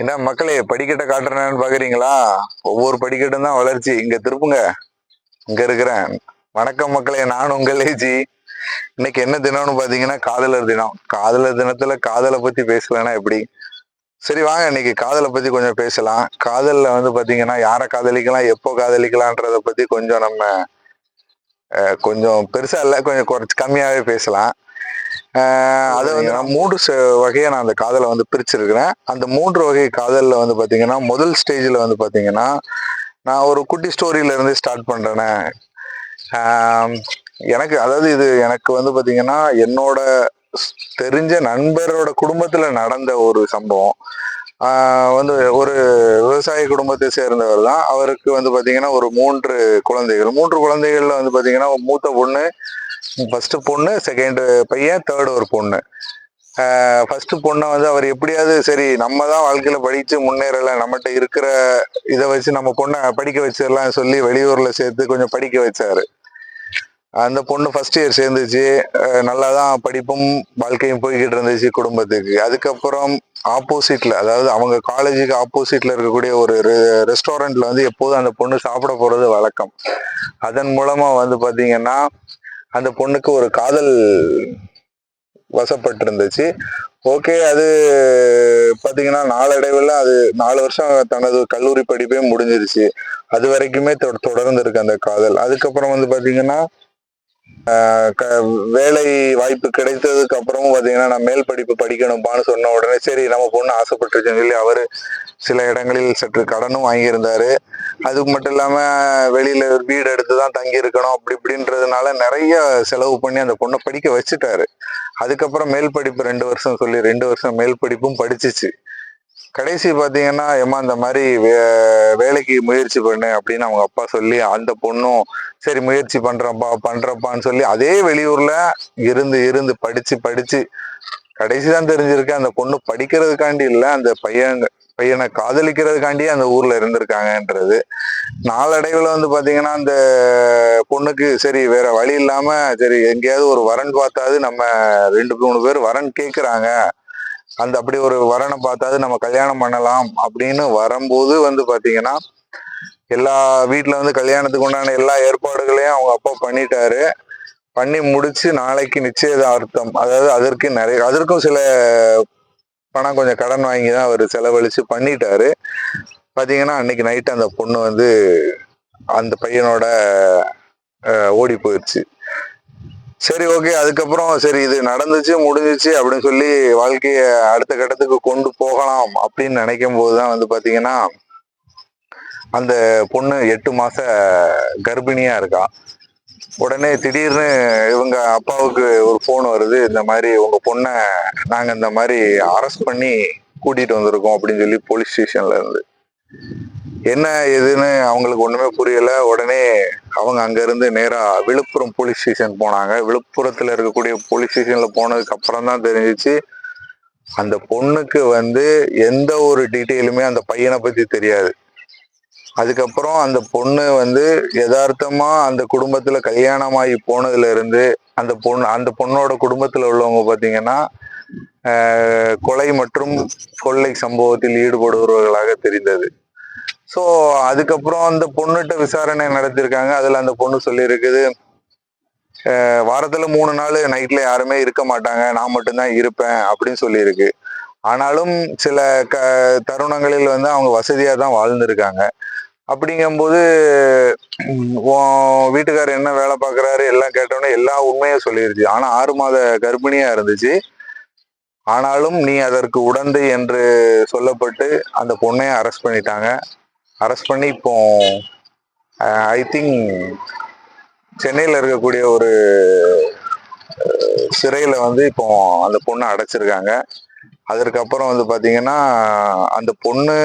என்ன மக்களே படிக்கட்டை காட்டுறேன்னு பாக்குறீங்களா? ஒவ்வொரு படிக்கட்டும் தான் வளர்ச்சி. இங்க திருப்புங்க இங்க இருக்கிறேன். வணக்கம் மக்களே நான் உங்கள் ஏஜி. இன்னைக்கு என்ன தினம்னு பாத்தீங்கன்னா காதலர் தினம். காதலர் தினத்துல காதலை பத்தி பேசலன்னா எப்படி? சரி வாங்க இன்னைக்கு காதலை பத்தி கொஞ்சம் பேசலாம். காதல்ல வந்து பாத்தீங்கன்னா யாரை காதலிக்கலாம் எப்போ காதலிக்கலான்றத பத்தி கொஞ்சம் நம்ம கொஞ்சம் பெருசா இல்ல கொஞ்சம் குறைச்சு கம்மியாவே பேசலாம். அதை வந்து நான் மூன்று வகையா நான் அந்த காதலை வந்து பிரிச்சிருக்கிறேன். அந்த மூன்று வகை காதல்ல வந்து பாத்தீங்கன்னா முதல் ஸ்டேஜ்ல வந்து பாத்தீங்கன்னா நான் ஒரு குட்டி ஸ்டோரியில இருந்து ஸ்டார்ட் பண்றேனே. ஆஹ் எனக்கு அதாவது இது எனக்கு வந்து பாத்தீங்கன்னா என்னோட தெரிஞ்ச நண்பரோட குடும்பத்துல நடந்த ஒரு சம்பவம். வந்து ஒரு விவசாய குடும்பத்தை சேர்ந்தவர் தான். அவருக்கு வந்து பாத்தீங்கன்னா ஒரு மூன்று குழந்தைகள். மூன்று குழந்தைகள்ல வந்து பாத்தீங்கன்னா மூத்த பொண்ணு ஃபர்ஸ்ட் பொண்ணு செகண்ட் பையன் தேர்ட் ஒரு பொண்ணு. ஃபர்ஸ்ட் பொண்ணை வந்து அவர் எப்படியாவது சரி நம்ம தான் வாழ்க்கையில படிச்சு முன்னேறல நம்மகிட்ட இருக்கிற இதை வச்சு நம்ம பொண்ணை படிக்க வச்சிடலாம் சொல்லி வெளியூர்ல சேர்த்து கொஞ்சம் படிக்க வச்சாரு. அந்த பொண்ணு ஃபர்ஸ்ட் இயர் சேர்ந்துச்சு. அஹ் நல்லா தான் படிப்பும் வாழ்க்கையும் போய்கிட்டு இருந்துச்சு குடும்பத்துக்கு. அதுக்கப்புறம் ஆப்போசிட்ல அதாவது அவங்க காலேஜுக்கு ஆப்போசிட்ல இருக்கக்கூடிய ஒரு ரெஸ்டாரண்ட்ல வந்து எப்போதும் அந்த பொண்ணு சாப்பிட போறது வழக்கம். அதன் மூலமா வந்து பாத்தீங்கன்னா அந்த பொண்ணுக்கு ஒரு காதல் வசப்பட்டு இருந்துச்சு ஓகே அது பாத்தீங்கன்னா நாளடைவில் அது நாலு வருஷம் தனது கல்லூரி படிப்பே முடிஞ்சிருச்சு. அது வரைக்குமே தொ- தொடர்ந்து இருக்கு அந்த காதல். அதுக்கப்புறம் வந்து பாத்தீங்கன்னா வேலை வாய்ப்பு கிடைத்ததுக்கு அப்புறமும் பாத்தீங்கன்னா நான் மேல் படிப்பு படிக்கணும்பான்னு சொன்ன உடனே சரி நம்ம பொண்ணு ஆசைப்பட்டுருச்சுன்னு சொல்லி அவரு சில இடங்களில் சற்று கடனும் வாங்கியிருந்தாரு. அது மட்டும் இல்லாம வெளியில் ஒரு வீடு எடுத்து தான் தங்கி இருக்கணும் அப்படி இப்படின்றதுனால நிறைய செலவு பண்ணி அந்த பொண்ணை படிக்க வச்சுட்டாரு. அதுக்கப்புறம் மேல் படிப்பு ரெண்டு வருஷம் சொல்லி ரெண்டு வருஷம் மேல் படிப்பும் படிச்சிச்சு. கடைசி பார்த்தீங்கன்னா ஏமா இந்த மாதிரி வே- வேலைக்கு முயற்சி பண்ணு அப்படின்னு அவங்க அப்பா சொல்லி அந்த பொண்ணும் சரி முயற்சி பண்றப்பா பண்றப்பான்னு சொல்லி அதே வெளியூர்ல இருந்து இருந்து படிச்சு படிச்சு கடைசி தான் தெரிஞ்சிருக்கு அந்த பொண்ணு படிக்கிறதுக்காண்டி இல்லை அந்த பையன் பையனை காதலிக்கிறதுக்காண்டியே அந்த ஊர்ல இருந்திருக்காங்கன்றது. நாளடைவில் வந்து பாத்தீங்கன்னா அந்த பொண்ணுக்கு சரி வேற வழி இல்லாம சரி எங்கேயாவது ஒரு வரன் பார்த்தாது நம்ம ரெண்டு மூணு பேர் வரன் கேக்குறாங்க. அந்த அப்படி ஒரு வரனை பார்த்தாது நம்ம கல்யாணம் பண்ணலாம் அப்படின்னு வரும்போது வந்து பாத்தீங்கன்னா எல்லா வீட்டில் வந்து கல்யாணத்துக்கு உண்டான எல்லா ஏற்பாடுகளையும் அவங்க அப்பா பண்ணிட்டாரு. பண்ணி முடிச்சு நாளைக்கு நிச்சயதார்த்தம். அதாவது அதற்கு நிறைய அதற்கும் சில பணம் கொஞ்சம் கடன் வாங்கி தான் அவர் செலவழிச்சு பண்ணிட்டாரு. பார்த்தீங்கன்னா அன்னைக்கு நைட்டு அந்த பொண்ணு வந்து அந்த பையனோட ஓடி போயிடுச்சு. சரி ஓகே அதுக்கப்புறம் சரி இது நடந்துச்சு முடிஞ்சிச்சு அப்படின்னு சொல்லி வாழ்க்கைய அடுத்த கட்டத்துக்கு கொண்டு போகலாம் அப்படின்னு நினைக்கும் போதுதான் வந்து பாத்தீங்கன்னா அந்த பொண்ணு எட்டு மாச கர்ப்பிணியா இருக்கா. உடனே திடீர்னு இவங்க அப்பாவுக்கு ஒரு ஃபோன் வருது இந்த மாதிரி உங்க பொண்ணை நாங்க இந்த மாதிரி அரெஸ்ட் பண்ணி கூட்டிட்டு வந்திருக்கோம் அப்படின்னு சொல்லி போலீஸ் ஸ்டேஷன்ல இருந்து. என்ன ஏதுன்னு அவங்களுக்கு ஒண்ணுமே புரியல. உடனே அவங்க அங்கேருந்து நேராக விழுப்புரம் போலீஸ் ஸ்டேஷன் போனாங்க. விழுப்புரத்தில் இருக்கக்கூடிய போலீஸ் ஸ்டேஷனில் போனதுக்கு அப்புறம் தான் தெரிஞ்சிச்சு அந்த பொண்ணுக்கு வந்து எந்த ஒரு டீட்டெயிலுமே அந்த பையனை பற்றி தெரியாது. அதுக்கப்புறம் அந்த பொண்ணு வந்து யதார்த்தமாக அந்த குடும்பத்தில் கல்யாணமாகி போனதுலேருந்து அந்த பொண்ணு அந்த பொண்ணோட குடும்பத்தில் உள்ளவங்க பார்த்தீங்கன்னா கொலை மற்றும் கொள்ளை சம்பவத்தில் ஈடுபடுபவர்களாக தெரிந்தது. ஸோ அதுக்கப்புறம் அந்த பொண்ணுகிட்ட விசாரணை நடத்தியிருக்காங்க அதுல அந்த பொண்ணு சொல்லியிருக்குது வாரத்துல மூணு நாள் நைட்ல யாருமே இருக்க மாட்டாங்க. நான் மட்டும்தான் இருப்பேன் அப்படின்னு சொல்லியிருக்கு. ஆனாலும் சில க தருணங்களில் வந்து அவங்க வசதியா தான் வாழ்ந்திருக்காங்க. அப்படிங்கும்போது உம், வீட்டுக்காரர் என்ன வேலை பார்க்குறாரு எல்லாம் கேட்டோன்னே எல்லா உண்மையும் சொல்லிருச்சு. ஆனால் ஆறு மாத கர்ப்பிணியாக இருந்துச்சு. ஆனாலும் நீ அதற்கு உடந்து என்று சொல்லப்பட்டு அந்த பொண்ணையும் அரெஸ்ட் பண்ணிட்டாங்க. அரெஸ்ட் பண்ணி இப்போ ஐ திங்க் சென்னையில் இருக்கக்கூடிய ஒரு சிறையில் வந்து இப்போ அந்த பொண்ணை அடைச்சிருக்காங்க. அதற்கப்புறம் வந்து பார்த்தீங்கன்னா அந்த பொண்ணு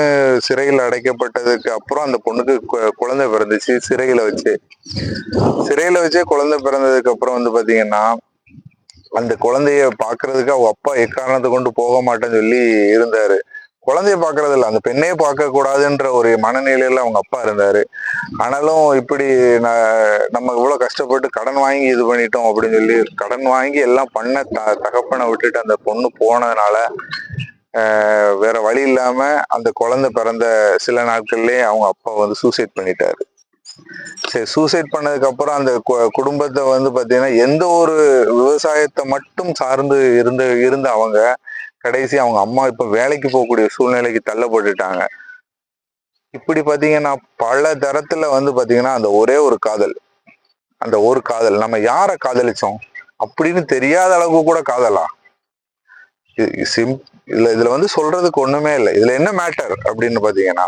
சிறையில் அடைக்கப்பட்டதுக்கு அப்புறம் அந்த பொண்ணுக்கு குழந்தை பிறந்துச்சு சிறையில் வச்சு. சிறையில் வச்சே குழந்தை பிறந்ததுக்கு அப்புறம் வந்து பார்த்தீங்கன்னா அந்த குழந்தைய பார்க்கறதுக்கு அவங்க அப்பா எக்காரணத்தை கொண்டு போக மாட்டேன்னு சொல்லி இருந்தாரு. குழந்தைய பாக்குறது இல்லை. அந்த பெண்ணையே பார்க்க கூடாதுன்ற ஒரு மனநிலையில அவங்க அப்பா இருந்தாரு. ஆனாலும் இப்படி நம்ம இவ்வளவு கஷ்டப்பட்டு கடன் வாங்கி இது பண்ணிட்டோம் அப்படின்னு சொல்லி கடன் வாங்கி எல்லாம் பண்ண த தகப்பனை விட்டுட்டு அந்த பொண்ணு போனதுனால வேற வழி இல்லாம அந்த குழந்தை பிறந்த சில நாட்கள்லயே அவங்க அப்பா வந்து சூசைட் பண்ணிட்டாரு. சரி சூசைட் பண்ணதுக்கு அப்புறம் அந்த கு- குடும்பத்தை வந்து பாத்தீங்கன்னா எந்த ஒரு விவசாயத்தை மட்டும் சார்ந்து இருந்து இருந்த அவங்க கடைசி அவங்க அம்மா இப்ப வேலைக்கு போகக்கூடிய சூழ்நிலைக்கு தள்ளப்பட்டுட்டாங்க. இப்படி பாத்தீங்கன்னா பல தரத்துல வந்து பாத்தீங்கன்னா அந்த ஒரே ஒரு காதல். அந்த ஒரு காதல். நம்ம யாரை காதலிச்சோம்? அப்படின்னு தெரியாத அளவுக்கு கூட காதலா? சிம் இதுல இதுல வந்து சொல்றதுக்கு ஒண்ணுமே இல்லை. இதுல என்ன மேட்டர் அப்படின்னு பாத்தீங்கன்னா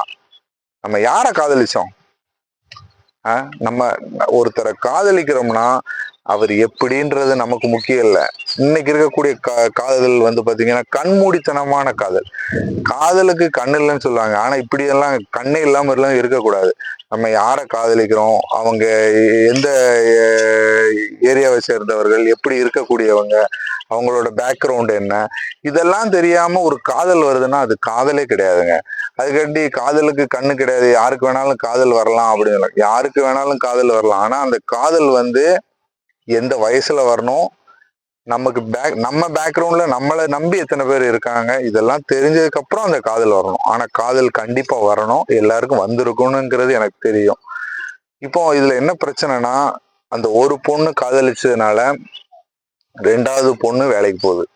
நம்ம யாரை காதலிச்சோம்? நம்ம ஒருத்தரை காதலிக்கிறோம்னா அவர் எப்படின்றது நமக்கு முக்கியம் இல்லை. இன்னைக்கு இருக்கக்கூடிய கா காதல் வந்து பாத்தீங்கன்னா கண்மூடித்தனமான காதல். காதலுக்கு கண்ணு இல்லைன்னு சொல்லுவாங்க. ஆனா இப்படி எல்லாம் கண்ணே இல்லாம எல்லாம் இருக்கக்கூடாது. நம்ம யாரை காதலிக்கிறோம்? அவங்க எந்த ஏரியாவை சேர்ந்தவர்கள்? எப்படி இருக்கக்கூடியவங்க? அவங்களோட பேக்ரவுண்ட் என்ன? இதெல்லாம் தெரியாம ஒரு காதல் வருதுன்னா அது காதலே கிடையாதுங்க. அதுக்காண்டி காதலுக்கு கண்ணு கிடையாது. யாருக்கு வேணாலும் காதல் வரலாம் அப்படின்னு யாருக்கு வேணாலும் காதல் வரலாம். ஆனா அந்த காதல் வந்து எந்த வயசுல வரணும்? நமக்கு பேக் நம்ம பேக்ரவுண்ட்ல நம்மளை நம்பி எத்தனை பேர் இருக்காங்க? இதெல்லாம் தெரிஞ்சதுக்கு அப்புறம் அந்த காதல் வரணும். ஆனா காதல் கண்டிப்பா வரணும். எல்லாருக்கும் வந்திருக்கணுங்கிறது எனக்கு தெரியும். இப்போ இதுல என்ன பிரச்சனைனா அந்த ஒரு பொண்ணு காதலிச்சதுனால ரெண்டாவது பொண்ணு வேலைக்கு போகுது.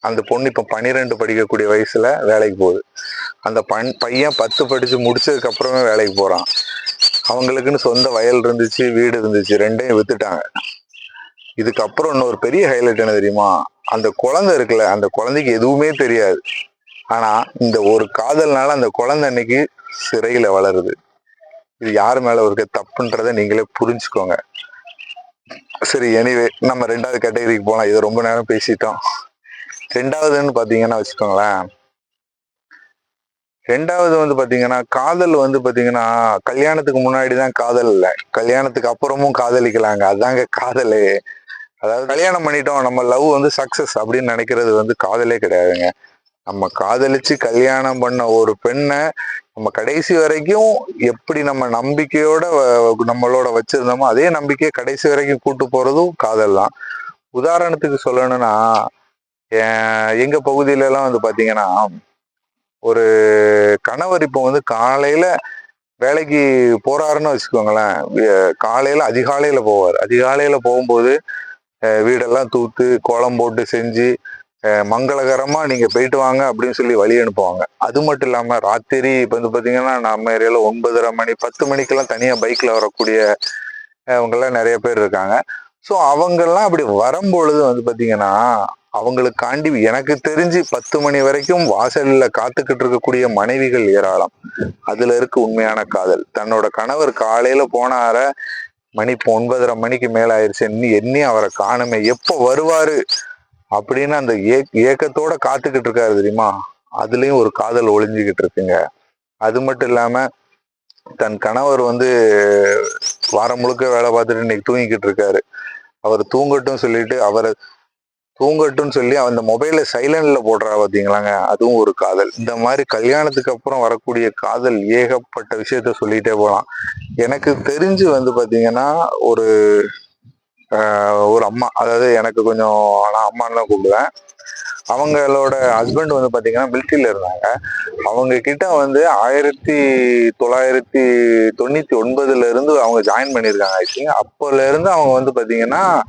அந்த பொண்ணு இப்ப பன்னிரெண்டு படிக்கக்கூடிய வயசுல வேலைக்கு போகுது. அந்த பண் பையன் பத்து படிச்சு முடிச்சதுக்கு அப்புறமே வேலைக்கு போறான். அவங்களுக்குன்னு சொந்த வயல் இருந்துச்சு வீடு இருந்துச்சு ரெண்டையும் வித்துட்டாங்க. இதுக்கப்புறம் இன்னொரு பெரிய ஹைலைட் என்ன தெரியுமா? அந்த குழந்தை இருக்குல்ல அந்த குழந்தைக்கு எதுவுமே தெரியாது. ஆனா இந்த ஒரு காதல்னால அந்த குழந்தை அன்னைக்கு சிறையில வளருது. இது யார் மேல இருக்க தப்புன்றதை நீங்களே புரிஞ்சுக்கோங்க. சரி எனிவே நம்ம ரெண்டாவது கேட்டகரிக்கு போலாம். இது ரொம்ப நேரம் பேசிட்டோம். ரெண்டாவதுன்னு பாத்தீங்கன்னா வச்சுக்கோங்களேன். ரெண்டாவது வந்து பாத்தீங்கன்னா காதல் வந்து பாத்தீங்கன்னா கல்யாணத்துக்கு முன்னாடி தான் காதல் இல்ல. கல்யாணத்துக்கு அப்புறமும் காதலிக்கலாங்க. அதாங்க காதலே. அதாவது கல்யாணம் பண்ணிட்டோம். நம்ம லவ் வந்து சக்ஸஸ் அப்படின்னு நினைக்கிறது வந்து காதலே கிடையாதுங்க. நம்ம காதலிச்சு கல்யாணம் பண்ண ஒரு பெண்ணை நம்ம கடைசி வரைக்கும் எப்படி நம்ம நம்பிக்கையோட வ- நம்மளோட வச்சிருந்தோமோ அதே நம்பிக்கையை கடைசி வரைக்கும் கூட்டு போறதும் காதல் தான். உதாரணத்துக்கு சொல்லணும்னா எங்க பகுதியில எல்லாம் வந்து பாத்தீங்கன்னா ஒரு கணவர் இப்போ வந்து காலையில வேலைக்கு போறாருன்னு வச்சுக்கோங்களேன். காலையில அதிகாலையில போவார். அதிகாலையில போகும்போது வீடெல்லாம் தூத்து கோலம் போட்டு செஞ்சு அஹ், மங்களகரமா நீங்க போயிட்டு வாங்க அப்படின்னு சொல்லி வழி அனுப்புவாங்க. அது மட்டும் இல்லாம ராத்திரி இப்போ வந்து பாத்தீங்கன்னா நம்ம ஏரியால ஒன்பதரை மணி பத்து மணிக்கெல்லாம் தனியா பைக்ல வரக்கூடிய அவங்க எல்லாம் நிறைய பேர் இருக்காங்க. ஸோ அவங்கெல்லாம் அப்படி வரும்பொழுது வந்து பாத்தீங்கன்னா அவங்களுக்காண்டி எனக்கு தெரிஞ்சு பத்து மணி வரைக்கும் வாசல்ல காத்துக்கிட்டு இருக்கக்கூடிய மனைவிகள் ஏராளம். அதுல இருக்கு உண்மையான காதல். தன்னோட கணவர் காலையில போனார மணி இப்போ ஒன்பதரை மணிக்கு மேல ஆயிடுச்சு இன்னி எண்ணி அவரை காணுமே. எப்போ வருவாரு? அப்படின்னு அந்த ஏ ஏக்கத்தோட காத்துக்கிட்டு இருக்காரு தெரியுமா? அதுலயும் ஒரு காதல் ஒளிஞ்சுக்கிட்டு இருக்குங்க. அது மட்டும் இல்லாம தன் கணவர் வந்து வாரம் முழுக்க வேலை பார்த்துட்டு இன்னைக்கு தூங்கிக்கிட்டு இருக்காரு. அவர் தூங்கட்டும் சொல்லிட்டு அவரை தூங்கட்டும்னு சொல்லி அந்த மொபைல சைலண்ட்ல போடுறா பாத்தீங்களாங்க. அதுவும் ஒரு காதல். இந்த மாதிரி கல்யாணத்துக்கு அப்புறம் வரக்கூடிய காதல் ஏகப்பட்ட விஷயத்த சொல்லிட்டே போகலாம் எனக்கு தெரிஞ்சு வந்து பாத்தீங்கன்னா ஒரு ஒரு அம்மா. அதாவது எனக்கு கொஞ்சம் நான் அம்மான்லாம் கூப்பிடுவேன். அவங்களோட ஹஸ்பண்ட் வந்து பார்த்தீங்கன்னா மிலிட்ரியில் இருந்தாங்க. அவங்க கிட்ட வந்து ஆயிரத்தி தொள்ளாயிரத்தி தொண்ணூற்றி ஒன்பதுல இருந்து அவங்க ஜாயின் பண்ணியிருக்காங்க ஆக்சுவலி அப்போலேருந்து அவங்க வந்து பார்த்தீங்கன்னா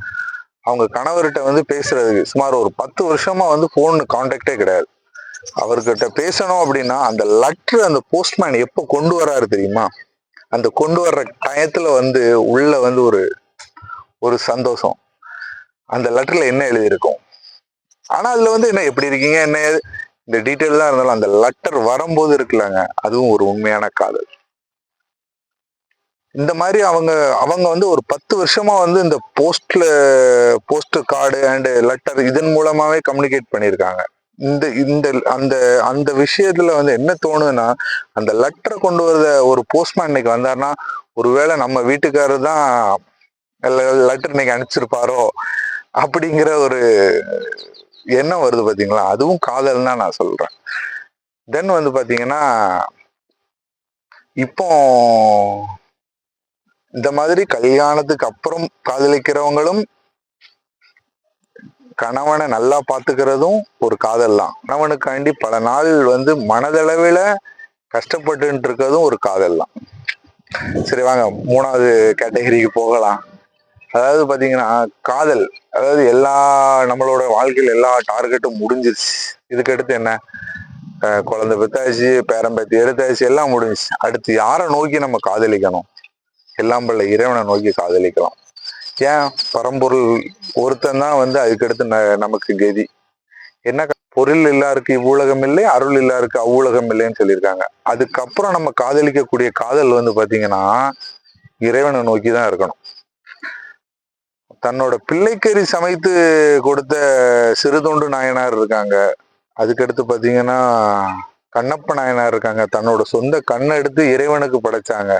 அவங்க கணவர்கிட்ட வந்து பேசுறதுக்கு சுமார் ஒரு பத்து வருஷமா வந்து ஃபோன் கான்டாக்டே கிடையாது. அவர்கிட்ட பேசணும் அப்படின்னா அந்த லெட்டர் அந்த போஸ்ட்மேன் எப்போ கொண்டு வராரு தெரியுமா? அந்த கொண்டு வர்ற டயத்துல வந்து உள்ள வந்து ஒரு ஒரு சந்தோஷம். அந்த லெட்டர்ல என்ன எழுதியிருக்கும்? ஆனா அதுல வந்து என்ன எப்படி இருக்கீங்க என்ன இந்த டீட்டெயில் தான் இருந்தாலும் அந்த லெட்டர் வரும்போது இருக்குல்லங்க. அதுவும் ஒரு உண்மையான காதல். இந்த மாதிரி அவங்க அவங்க வந்து ஒரு பத்து வருஷமா வந்து இந்த போஸ்ட்ல போஸ்ட் கார்டு அண்ட் லெட்டர் இதன் மூலமாவே கம்யூனிகேட் பண்ணியிருக்காங்க. இந்த இந்த அந்த அந்த விஷயத்துல வந்து என்ன தோணுதுன்னா அந்த லெட்டரை கொண்டு வர ஒரு போஸ்ட்மேன் இன்னைக்கு வந்தாருன்னா ஒருவேளை நம்ம வீட்டுக்காரர் தான் லெட்டர் இன்னைக்கு அனுப்பிச்சிருப்பாரோ அப்படிங்கிற ஒரு எண்ணம் வருது பாத்தீங்களா? அதுவும் காதல் தான் நான் சொல்றேன். தென் வந்து பாத்தீங்கன்னா இப்போ இந்த மாதிரி கல்யாணத்துக்கு அப்புறம் காதலிக்கிறவங்களும் கணவனை நல்லா பாத்துக்கிறதும் ஒரு காதல் தான். கணவனுக்காண்டி பல நாள் வந்து மனதளவில் கஷ்டப்பட்டு இருக்கிறதும் ஒரு காதல் தான். சரி வாங்க மூணாவது கேட்டகரிக்கு போகலாம். அதாவது பார்த்தீங்கன்னா காதல் அதாவது எல்லா நம்மளோட வாழ்க்கையில் எல்லா டார்கெட்டும் முடிஞ்சிருச்சு. இதுக்கடுத்து என்ன? குழந்தை பெத்தாச்சு பேரம்பேத்தி எடுத்தாச்சு எல்லாம் முடிஞ்சிச்சு. அடுத்து யாரை நோக்கி நம்ம காதலிக்கணும்? எல்லாம் பல்ல இறைவனை நோக்கி காதலிக்கலாம். ஏன்? பரம்பொருள் ஒருத்தன் தான் வந்து அதுக்கடுத்து ந- நமக்கு கதி. என்ன பொருள் இல்லாருக்கு இவ்வுலகம் இல்லை அருள் இல்லாருக்கு அவ்வுலகம் இல்லைன்னு சொல்லியிருக்காங்க. அதுக்கப்புறம் நம்ம காதலிக்கக்கூடிய காதல் வந்து பார்த்தீங்கன்னா இறைவனை நோக்கி தான் இருக்கணும். தன்னோட பிள்ளைக்கறி சமைத்து கொடுத்த சிறுதொண்டு நாயனார் இருக்காங்க. அதுக்கடுத்து பார்த்தீங்கன்னா கண்ணப்ப நாயனார் இருக்காங்க. தன்னோட சொந்த கண்ணை எடுத்து இறைவனுக்கு படைச்சாங்க.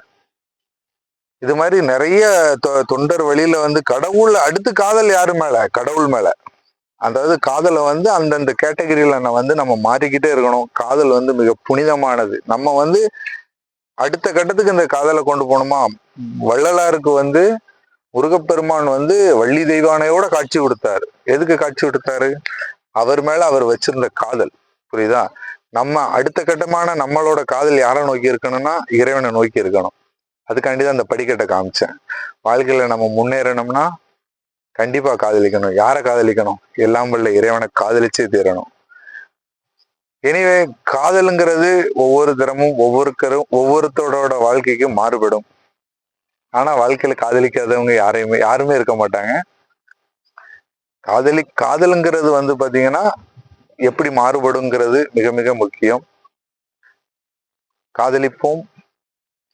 இது மாதிரி நிறைய தொ- தொண்டர் வழியில வந்து கடவுள் அடுத்து காதல் யாரு மேல? கடவுள் மேல. அதாவது காதலை வந்து அந்தந்த கேட்டகரியில வந்து நம்ம மாறிக்கிட்டே இருக்கணும். காதல் வந்து மிக புனிதமானது. நம்ம வந்து அடுத்த கட்டத்துக்கு இந்த காதலை கொண்டு போகணுமா? வள்ளலாருக்கு வந்து முருகப்பெருமான் வந்து வள்ளி தெய்வானையோட காட்சி கொடுத்தாரு. எதுக்கு காட்சி கொடுத்தாரு? அவர் மேல அவர் வச்சிருந்த காதல். புரியுதா? நம்ம அடுத்த கட்டமான நம்மளோட காதல் யாரை நோக்கி இருக்கணும்னா இறைவனை நோக்கி இருக்கணும். அதுக்காண்டி தான் அந்த படிக்கட்டை காமிச்சேன். வாழ்க்கையில நம்ம முன்னேறணும்னா கண்டிப்பா காதலிக்கணும். யாரை காதலிக்கணும்? எல்லாம் வல்ல இறைவனை காதலிச்சே தீரணும். எனிவே காதலுங்கிறது ஒவ்வொரு தரமும் ஒவ்வொருத்தரும் ஒவ்வொருத்தரோட வாழ்க்கைக்கும் மாறுபடும். ஆனா வாழ்க்கையில காதலிக்காதவங்க யாரையுமே யாருமே இருக்க மாட்டாங்க. காதலி காதலுங்கிறது வந்து பாத்தீங்கன்னா எப்படி மாறுபடுங்கிறது மிக மிக முக்கியம். காதலிப்போம்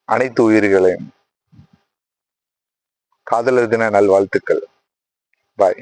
அனைத்து உயிர்களையும். காதலர் தின நல்வாழ்த்துக்கள். பாய்